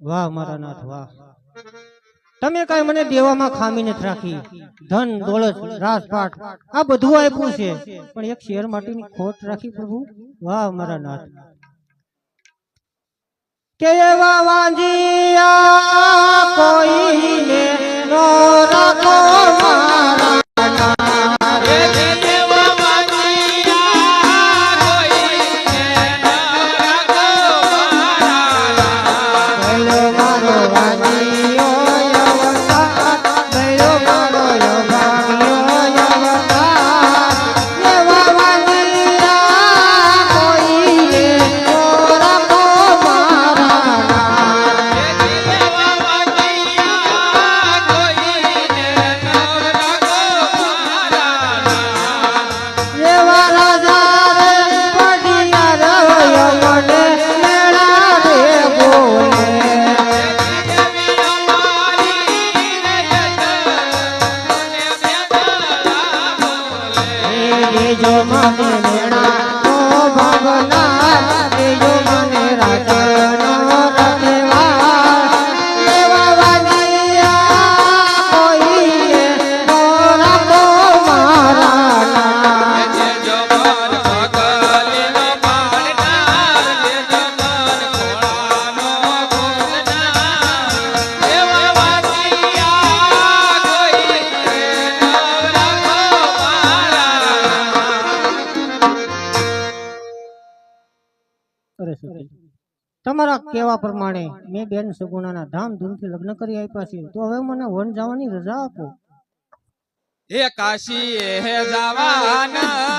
વાહ, મારા નાથ, વાહ. તમે કઈ મને દેવામાં ખામી નથી રાખી. ધન, દોલત, રાજપાટ, આ બધું આપ્યું છે. પણ એક શેર માટેની ખોટ રાખી પ્રભુ? વાહ, મારા નાથ. કેવા વાંજિયા કોઈને નો રાખો મારા जो माने સરસ્વતી તમારા કહેવા પ્રમાણે મેં બેન સગુના ધામ ધૂમથી લગ્ન કરી આપ્યા છે તો હવે મને વન જવાની રજા આપો. એ કાશી હે જવાના